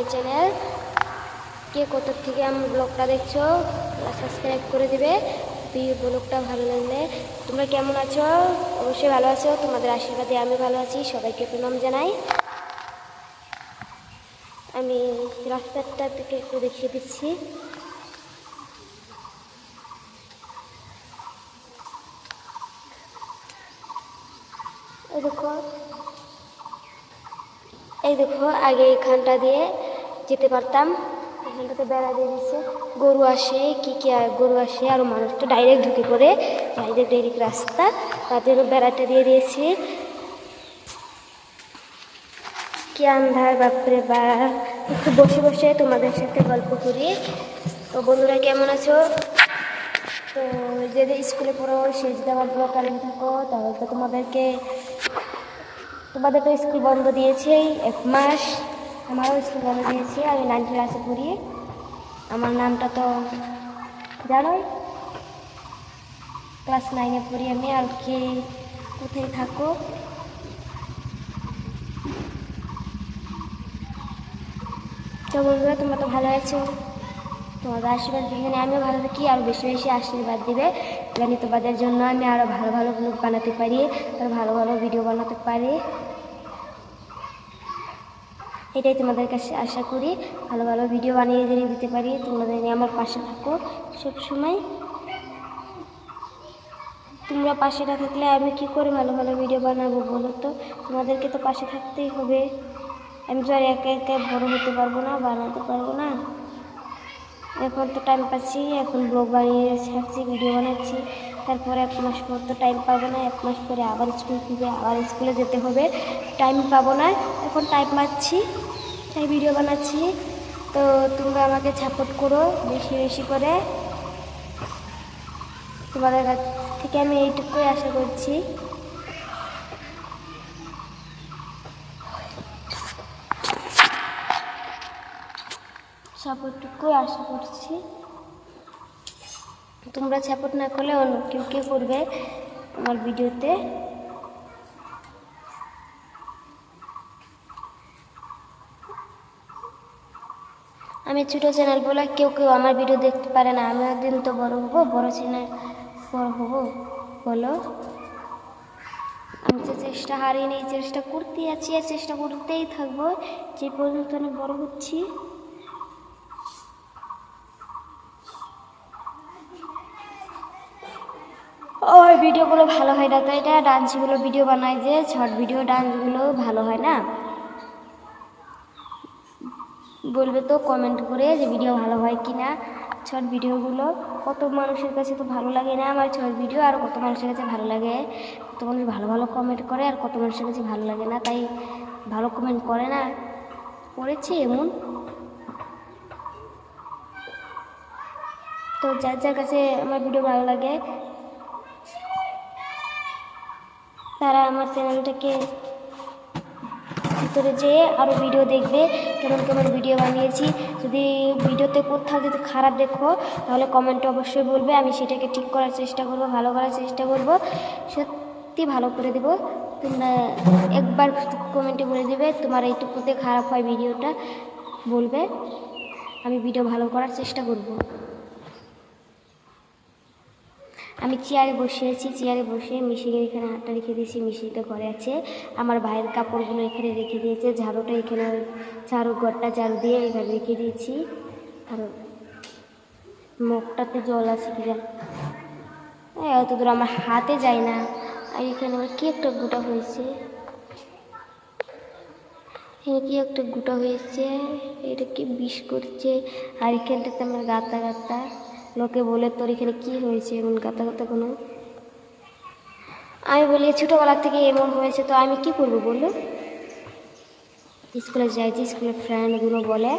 My channel কে কত থেকে আমার ব্লগটা দেখছ সাবস্ক্রাইব করে দিবে। ব্লগটা ভালো লাগলে তোমরা কেমন আছো? অবশ্যই ভালো আছো, তোমাদের আশীর্বাদে আমি ভালো আছি, সবাইকে প্রণাম জানাই। আমি রাস্তাটা থেকে একটু দেখিয়ে দিচ্ছি। দেখো। এই দেখো, আগে এখানটা দিয়ে যেতে পারতাম। এখানটাতে বেড়া দিয়ে দিচ্ছে গরু আসে, কি কি গরু আসে, আর মানুষ তো ডাইরেক্ট ঢুকে পড়ে। ডাইরেক্ট ডাইরেক্ট রাস্তা জন্য বেড়াটা দিয়ে দিয়েছি। কি আন্ধার, বাপরে বা একটু বসে বসে তোমাদের সাথে গল্প করি। তো বন্ধুরা, কেমন আছো? তো যদি স্কুলে পড়ো সে যদি আমার ব্লগ আনতে থাকো, তাহলে তো তোমাদেরকে তোমাদের তো স্কুল বন্ধ দিয়েছেই এক মাস। আমারও স্কুল বন্ধ দিয়েছে আমি নাইন ক্লাসে পড়ি আমার নামটা তো জানোই। ক্লাস নাইনে পড়ি আমি, আর কি কোথায় থাকো? তো বন্ধুরা, তোমরা তো ভালো আছো। তোমাদের আশীর্বাদ এখানে আমিও ভালো থাকি আরও বেশি বেশি আশীর্বাদ দিবে। জানি তোমাদের জন্য আমি আরও ভালো ভালো ব্লগ বানাতে পারি, আর ভালো ভালো ভিডিও বানাতে পারি। এটাই তোমাদের কাছে আশা করি। ভালো ভালো ভিডিও বানিয়ে যদি দিতে পারি তোমাদের নিয়ে আমার পাশে থাকো। সবসময় তোমরা পাশে না থাকলে আমি কি করে ভালো ভালো ভিডিও বানাবো বলো তো? তোমাদেরকে তো পাশে থাকতেই হবে। আমি তো আর একা একা বড় হতে পারব না, বানাতে পারব না। এখন তো টাইম পাচ্ছি, এখন ব্লগ বানিয়ে ছাড়ছি ভিডিও বানাচ্ছি। তারপরে এক মাস পর তো টাইম পাবো না, এক মাস পরে আবার স্কুল খুলবে আবার স্কুলে যেতে হবে। টাইম পাবো না, এখন টাইম পাচ্ছি, তাই ভিডিও বানাচ্ছি। তো তোমরা আমাকে সাপোর্ট করো বেশি বেশি করে। তোমাদের কাছ থেকে আমি এইটুকুই আশা করছি। সাপোর্টটুকুই আশা করছি। তোমরা সাপোর্ট না করলে অন্য কেউ কে করবে আমার ভিডিওতে? আমি ছোটো চ্যানেল বলে কেউ কেউ আমার ভিডিও দেখতে পারে না। আমি একদিন তো বড় হব, বড় চ্যানেল বড় হব বলো। আমি তো চেষ্টা হারিয়ে নেই, চেষ্টা করতেই আছি আর চেষ্টা করতেই থাকব। যে পর্যন্ত আমি বড় হচ্ছি ওই ভিডিওগুলো ভালো হয় না, তো এটা ডান্সগুলো ভিডিও বানায় যে শর্ট ভিডিও ডান্সগুলো ভালো হয় না। বলবে তো কমেন্ট করে যে ভিডিও ভালো হয় কি না শর্ট ভিডিওগুলো। কত মানুষের কাছে তো ভালো লাগে না আমার শর্ট ভিডিও, আর কত মানুষের কাছে ভালো লাগে? কত মানুষ ভালো ভালো কমেন্ট করে, আর কত মানুষের কাছে ভালো লাগে না, তাই ভালো কমেন্ট করে না। করেছে এমন। তো যার যার কাছে আমার ভিডিও ভালো লাগে তারা আমার চ্যানেলটাকে ভিতরে যেয়ে আরও ভিডিও দেখবে, কেমন কেমন ভিডিও বানিয়েছি। যদি ভিডিওতে কোথাও যদি খারাপ দেখো, তাহলে কমেন্টে অবশ্যই বলবে। আমি সেটাকে ঠিক করার চেষ্টা করব, ভালো করার চেষ্টা করব। সত্যি ভালো করে দেবো। তোমরা একবার কমেন্টে বলে দেবে, তোমার এইটুকুতে খারাপ হয় ভিডিওটা বলবে। আমি ভিডিও ভালো করার চেষ্টা করব। আমি চেয়ারে বসে আছি, চেয়ারে বসে মিশিয়ে এখানে হাতটা রেখে দিয়েছি মিশিটা ঘরে আছে। আমার ভাইয়ের কাপড়গুলো এখানে রেখে দিয়েছে, ঝাড়ুটা এখানে ঝাড়ু ঘরটা ঝাড়ু দিয়ে এখানে রেখে দিয়েছি। আর মুখটাতে জল আছে কি অত দূর আমার হাতে যায় না। আর এখানে আমার কী একটা গোটা হয়েছে? এখানে কি একটা গোটা হয়েছে? এটা কি বিষ করছে? আর এখানটাতে আমার গাতা গাতা। লোকে বলে, তোর এখানে কি হয়েছে? এমন গাতা গাতা কোনো। আমি বলি, ছোটোবেলা থেকে এমন হয়েছে, তো আমি কি করব বলো? স্কুলে যাইছি স্কুলের ফ্রেন্ডগুলো বলে,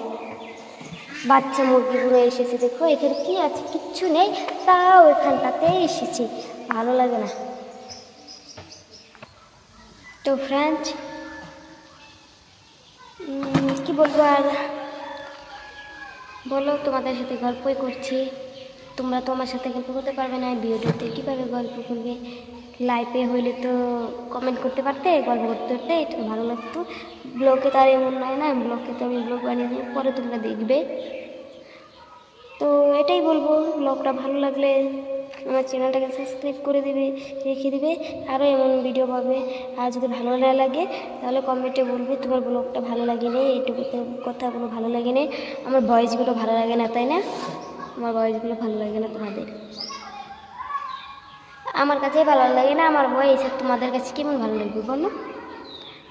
বাচ্চা মুরগিগুলো এসেছে, দেখো, এখানে কি আছে? কিচ্ছু নেই, তাও এখানটাতে এসেছি। ভালো লাগে না। তো ফ্রেন্ড কি বলব আর? বলো, তোমাদের সাথে গল্পই করছি। তোমরা তো আমার সাথে গল্প করতে পারবে না ভিডিওতে কীভাবে গল্প করবে? লাইভে হইলে তো কমেন্ট করতে পারতে, গল্প করতে পারতে এটা ভালো লাগতো। ব্লগে তো আর এমন নয় না ব্লগে তো আমি ব্লগ বানিয়ে দেবো, পরে তোমরা দেখবে। তো এটাই বলব ব্লগটা ভালো লাগলে আমার চ্যানেলটাকে সাবস্ক্রাইব করে দেবে, রেখে দেবে, আরও এমন ভিডিও পাবে। আর যদি ভালো না লাগে, তাহলে কমেন্টে বলবে, তোমার ব্লগটা ভালো লাগে না এইটুকু কথাগুলো ভালো লাগে না আমার ভয়েসগুলো ভালো লাগে না, তাই না? আমার ভয়েসগুলো ভালো লাগে না তোমাদের? আমার কাছে ভালো লাগে না, আমার ভয়েস তোমাদের কাছে কেমন ভালো লাগবে বলো?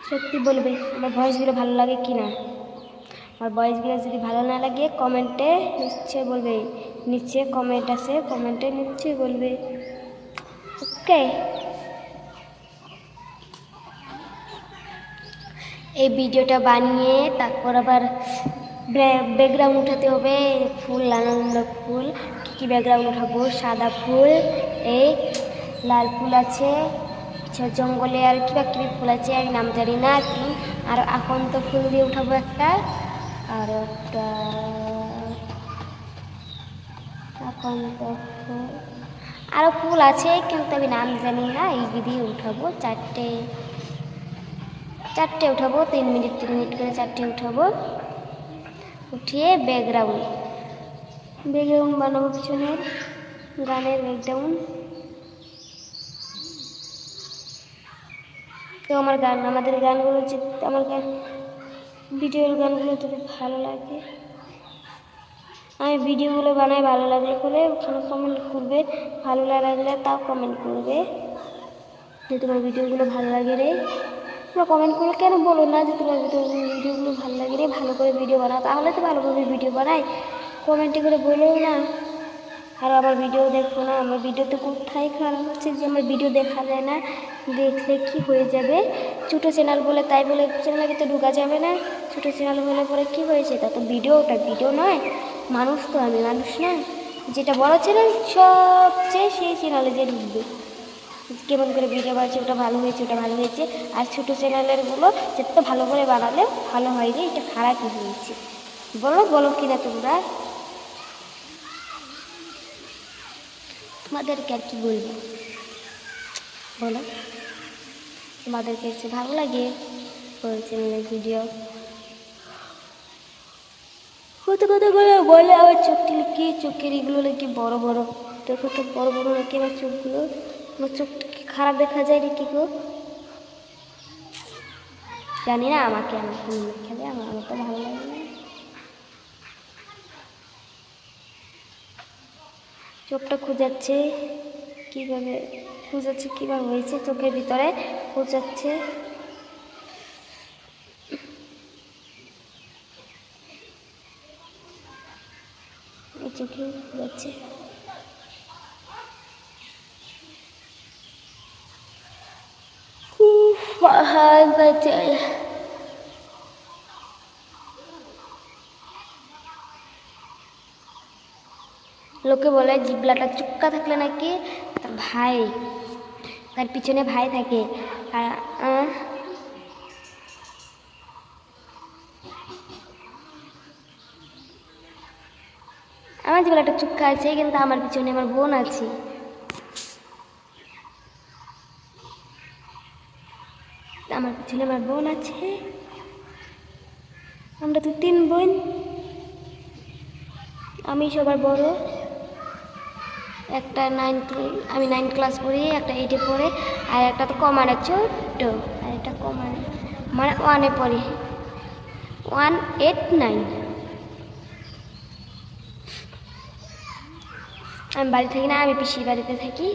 সত্যি বলবে, আমার ভয়েসগুলো ভালো লাগে কি না? আমার ভয়েসগুলো যদি ভালো না লাগে, কমেন্টে নিশ্চয়ই বলবে। নিচে কমেন্ট আছে, কমেন্টে নিশ্চয়ই বলবে। ওকে? এই ভিডিওটা বানিয়ে তারপর আবার ব্যাকগ্রাউন্ড উঠাতে হবে, ফুল আনন্দ ফুল, কী কী ব্যাকগ্রাউন্ড উঠাবো? সাদা ফুল, এই লাল ফুল আছে জঙ্গলে আর কিবা কিবি ফুল আছে, আমি নাম জানি না, কি? আর এখন তো ফুল দিয়ে উঠাবো একটা, আর একটা, এখন তো ফুল আরও ফুল আছে, কিন্তু আমি নাম জানি না, এই দিয়ে উঠাবো, চারটে চারটে উঠাবো, তিন মিনিট তিন মিনিট করে চারটে উঠাবো। উঠিয়ে ব্যাকগ্রাউন্ড ব্যাকগ্রাউন্ড বানাবো পিছনের গানের ব্যাকগ্রাউন্ড তো আমার গান, আমাদের গানগুলো যে, আমার গান, ভিডিওর গানগুলো যদি ভালো লাগে, আমি ভিডিওগুলো বানাই ভালো লাগলে করে ওখানে কমেন্ট করবে। ভালো লাগলে তাও কমেন্ট করবে। যে তোমার ভিডিওগুলো ভালো লাগে রে। তোমরা কমেন্ট করে কেন বলো না যে তোমার ভিডিও ভিডিওগুলো ভালো লাগে রে, ভালো করে ভিডিও বানাও। তাহলে তো ভালোভাবে ভিডিও বানাই। কমেন্টে করে বলেও না। আর আমার ভিডিও দেখো না, আমার ভিডিওতে কোথায় খারাপ হচ্ছে যে আমার ভিডিও দেখা যায় না। দেখলে কি হয়ে যাবে? ছোটো চ্যানেল বলে তাই বলে চ্যানেলে তো ঢোকা যাবে না। ছোটো চ্যানেল হলে পরে কি হয়েছে? তা তো ভিডিওটা ভিডিও নয়। মানুষ তো আমি মানুষ না। যেটা বড় চ্যানেল সবচেয়ে সেই চ্যানেলে যে ঢুকবে। কেমন করে ভিডিও বানাচ্ছে, ওটা ভালো হয়েছে, ওটা ভালো হয়েছে। আর ছোটো চ্যানেলেরগুলো যেটা ভালো করে বানালে ভালো হয়নি, এটা খারাপই হয়েছে। বলো বলো কিনা তোমরা? তোমাদেরকে আর কি বলব? বলো। তোমাদেরকে হচ্ছে ভালো লাগে ওই চ্যানেলের ভিডিও? কত কথা বলে বলে আবার চোখটি কি, চোখের এগুলো নাকি বড় বড়? দেখো তো, বড় বড় নাকি আমার চোখগুলো। আমার চোখটা কি খারাপ দেখা যায় নাকি গো? জানি না, আমাকে আমি খেলে আমার আমার তো ভালো লাগে চোখটা খুঁজাচ্ছে কীভাবে খুঁজাচ্ছে কীভাবে হয়েছে? চোখের ভিতরে খুঁজাচ্ছে। চোখে খুঁজাচ্ছে। লোকে বলে জিবলাটা চুক্কা থাকলে নাকি তার ভাই, তার পিছনে ভাই থাকে। আর আমার জিবলাটা চুক্কা আছে, কিন্তু আমার পিছনে আমার বোন আছে। পিছনে আমার বোন আছে? আমরা তো তিন বোন। আমি সবার বড়। একটা নাইন আমি নাইন ক্লাস পড়ি, একটা এইটে পড়ে, আর একটা তো কমানে ছোট্ট, আর একটা কমানে মানে ওয়ানে পড়ি। ওয়ান এইট নাইন আমি বাড়ি থাকি না, আমি পিসির বাড়িতে থাকি।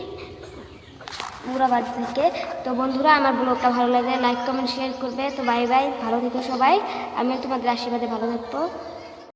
পুরা বাড়ি থেকে। তো বন্ধুরা, আমার ব্লগটা ভালো লাগে লাইক কমেন্ট শেয়ার করবে। তো বাই বাই ভালো থেকো সবাই। আমিও তোমাদের আশীর্বাদে ভালো থাকব।